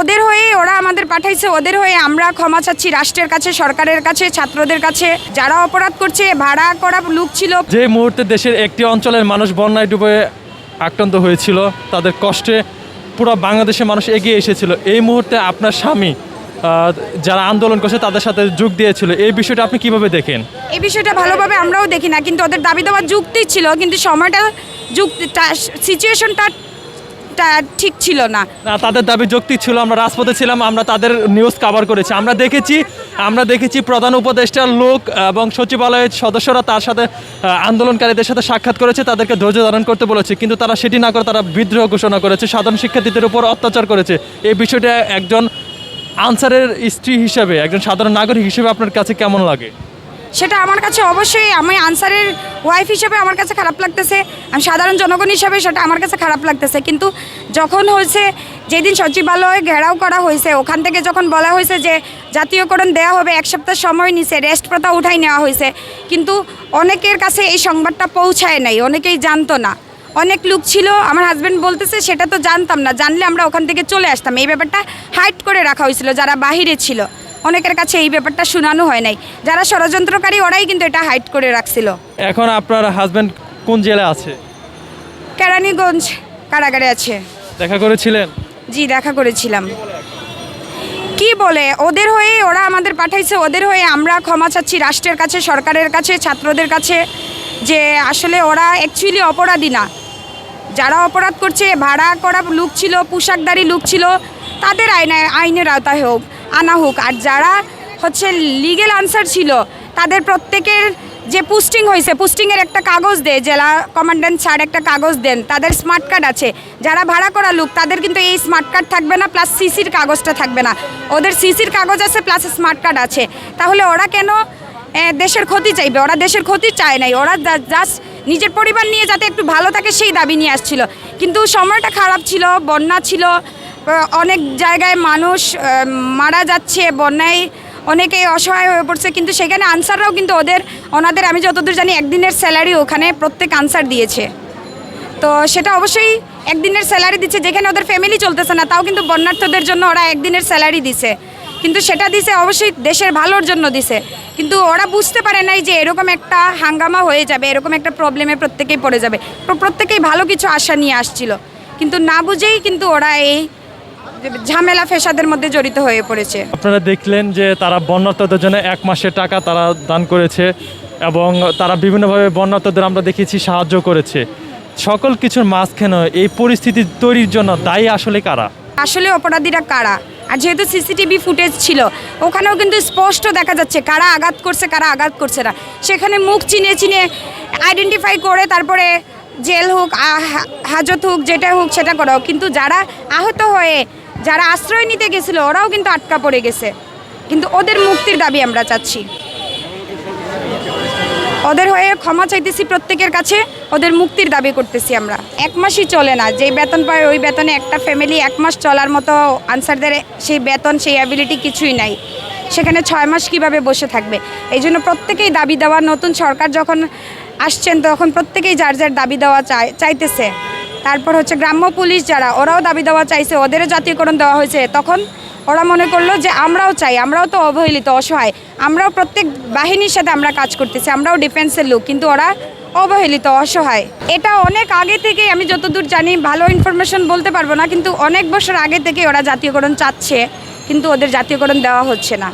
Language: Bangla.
ওদের হয়ে ওরা আমাদের পাঠাইছে ওদের হয়ে আমরা ক্ষমা চাচ্ছি রাষ্ট্রের কাছে সরকারের কাছে ছাত্রদের কাছে। যারা অপরাধ করছে ভাড়া করা লোক ছিল। যে মুহূর্তে দেশের একটি অঞ্চলের মানুষ বন্যায় ডুবে আক্রান্ত হয়েছিল তাদের কষ্টে পুরো বাংলাদেশের মানুষ এগিয়ে এসেছিল। এই মুহূর্তে আপনার স্বামী যারা আন্দোলন করছে তাদের সাথে যোগ দিয়েছিল। এই বিষয়টা আপনি কীভাবে দেখেন? এই বিষয়টা ভালোভাবে আমরাও দেখি না কিন্তু ওদের দাবি দেওয়ার যুক্তি ছিল কিন্তু সময়টা যুক্তিটা সিচুয়েশনটা ঠিক ছিল না। না, তাদের দাবি যৌক্তিক ছিল, আমরা রাজপথে ছিলাম, আমরা তাদের নিউজ কভার করেছি। আমরা দেখেছি আমরা দেখেছি প্রধান উপদেষ্টার লোক এবং সচিবালয়ের সদস্যরা তার সাথে আন্দোলনকারীদের সাথে সাক্ষাৎ করেছে, তাদেরকে ধৈর্য ধারণ করতে বলেছে। কিন্তু তারা সেটি না করে তারা বিদ্রোহ ঘোষণা করেছে, সাধারণ শিক্ষার্থীদের উপর অত্যাচার করেছে। এই বিষয়টা একজন আনসারের স্ত্রী হিসেবে, একজন সাধারণ নাগরিক হিসেবে আপনার কাছে কেমন লাগে? সেটা আমার কাছে অবশ্যই আমি আনসারের ওয়াইফ হিসেবে আমার কাছে খারাপ লাগতেছে। আমি সাধারণ জনগণ হিসেবে সেটা আমার কাছে খারাপ লাগতেছে। কিন্তু যখন হয়েছে, যেদিন সচিবালয়ে ঘেরাও করা হয়েছে, ওখান থেকে যখন বলা হয়েছে যে জাতীয়করণ দেওয়া হবে, এক সপ্তাহ সময় নিছে রেস্ট প্রথা উঠাই নেওয়া হয়েছে। কিন্তু অনেকের কাছে এই সংবাদটা পৌঁছায় নাই, অনেকেই জানতো না। অনেক লোক ছিল, আমার হাজব্যান্ড বলতেছে, সেটা তো জানতাম না, জানলে আমরা ওখান থেকে চলে আসতাম। এই ব্যাপারটা হাইট করে রাখা হয়েছিল, যারা বাহিরে ছিল। অনেকের কাছে এই ব্যাপারটা শোনানো হয় নাই। যারা ষড়যন্ত্রকারী ওরাই কিন্তু এটা হাইড করে রাখছিল। এখন আপনার হাজব্যান্ড কোন জেলে আছে? কেরানীগঞ্জ কারাগারে আছে। দেখা করেছিলেন? জি দেখা করেছিলাম। কি বলে? ওদের হয়ে ওরা আমাদের পাঠাইছে ওদের হয়ে আমরা ক্ষমা চাচ্ছি রাষ্ট্রের কাছে সরকারের কাছে ছাত্রদের কাছে যে আসলে ওরা অ্যাকচুয়ালি অপরাধী না। যারা অপরাধ করছে ভাড়া করা লোক ছিল পোশাকদারি লোক ছিল তাদের আইনে আইনের আওতায় হোক। আনা হোক। আর যারা হচ্ছে লিগেল আনসার ছিল, তাদের প্রত্যেকের যে পোস্টিং হয়েছে পোস্টিংয়ের একটা কাগজ দেয়, জেলা কমান্ড্যান্ট স্যার একটা কাগজ দেন, তাদের স্মার্ট কার্ড আছে। যারা ভাড়া করা লোক, তাদের কিন্তু এই স্মার্ট কার্ড থাকবে না প্লাস সিসির কাগজটা থাকবে না। ওদের সিসির কাগজ আছে প্লাস স্মার্ট কার্ড আছে। তাহলে ওরা কেন দেশের ক্ষতি চাইবে? ওরা দেশের ক্ষতি চায় নাই। ওরা জাস্ট নিজের পরিবার নিয়ে যাতে একটু ভালো থাকে, সেই দাবি নিয়ে আসছিল। কিন্তু সময়টা খারাপ ছিল, বন্যা ছিল অনেক জায়গায় মানুষ মারা যাচ্ছে, বন্যায় অনেকেই অসহায় হয়ে পড়ছে, কিন্তু সেখানে আনসাররাও কিন্তু ওদের, ওনাদের, আমি যতদূর জানি একদিনের স্যালারি ওখানে প্রত্যেক আনসার দিয়েছে। তো সেটা অবশ্যই একদিনের স্যালারি দিচ্ছে, যেখানে ওদের ফ্যামিলি চলতেছে না, তাও কিন্তু বন্যার্থদের জন্য ওরা একদিনের স্যালারি দিছে। কিন্তু সেটা দিছে অবশ্যই দেশের ভালোর জন্য দিছে। কিন্তু ওরা বুঝতে পারে নাই যে এরকম একটা হাঙ্গামা হয়ে যাবে, এরকম একটা প্রবলেমে প্রত্যেকেই পড়ে যাবে। প্রত্যেকেই ভালো কিছু আশা নিয়ে আসছিল। কিন্তু না বুঝেই কিন্তু ওরা এই ঝামেলা ফেসাদের মধ্যে জড়িত হয়ে পড়েছে। আপনারা দেখলেন যে তারা বন্যার্থদের জন্য এক মাসের টাকা তারা দান করেছে এবং তারা বিভিন্নভাবে বন্যার্থদের আমরা দেখেছি সাহায্য করেছে। সকল কিছুর মাঝখানে এই পরিস্থিতি তৈরির জন্য দায়ী আসলে কারা? আসলে অপরাধীরা কারা? আর যেহেতু সিসিটিভি ফুটেজ ছিল ওখানেও কিন্তু স্পষ্ট দেখা যাচ্ছে কারা আঘাত করছে কারা আঘাত করছে না। সেখানে মুখ চিনে চিনে আইডেন্টিফাই করে তারপরে জেল হোক হাজত হোক যেটা হোক সেটা করাও। কিন্তু যারা আহত হয়ে যারা আশ্রয় নিতে গেছিল, ওরাও কিন্তু আটকা পড়ে গেছে। কিন্তু ওদের মুক্তির দাবি আমরা চাচ্ছি। ওদের হয়ে ক্ষমা চাইতেছি প্রত্যেকের কাছে, ওদের মুক্তির দাবি করতেছি আমরা। এক মাসই চলে না যে বেতন পায় ওই বেতনে একটা ফ্যামিলি এক মাস চলার মতো আনসারদের সেই বেতন, সেই অ্যাবিলিটি কিছুই নাই। সেখানে ছয় মাস কীভাবে বসে থাকবে? এই জন্য প্রত্যেকেই দাবি দেওয়া, নতুন সরকার যখন আসছেন, তখন প্রত্যেকেই যার যার দাবি দেওয়া চাই চাইতেছে। তারপর হচ্ছে গ্রাম্য পুলিশ যারা, ওরাও দাবি দেওয়া চাইছে, ওদেরও জাতীয়করণ দেওয়া হয়েছে। তখন ওরা মনে করল যে আমরাও চাই, আমরাও তো অবহেলিত, অসহায়। আমরাও প্রত্যেক বাহিনীর সাথে আমরা কাজ করতেছি, আমরাও ডিফেন্সের লোক, কিন্তু ওরা অবহেলিত, অসহায়। এটা অনেক আগে থেকে আমি যতদূর জানি, ভালো ইনফরমেশন বলতে পারব না, কিন্তু অনেক বছর আগে থেকে ওরা জাতীয়করণ চাচ্ছে, কিন্তু ওদের জাতীয়করণ দেওয়া হচ্ছে না।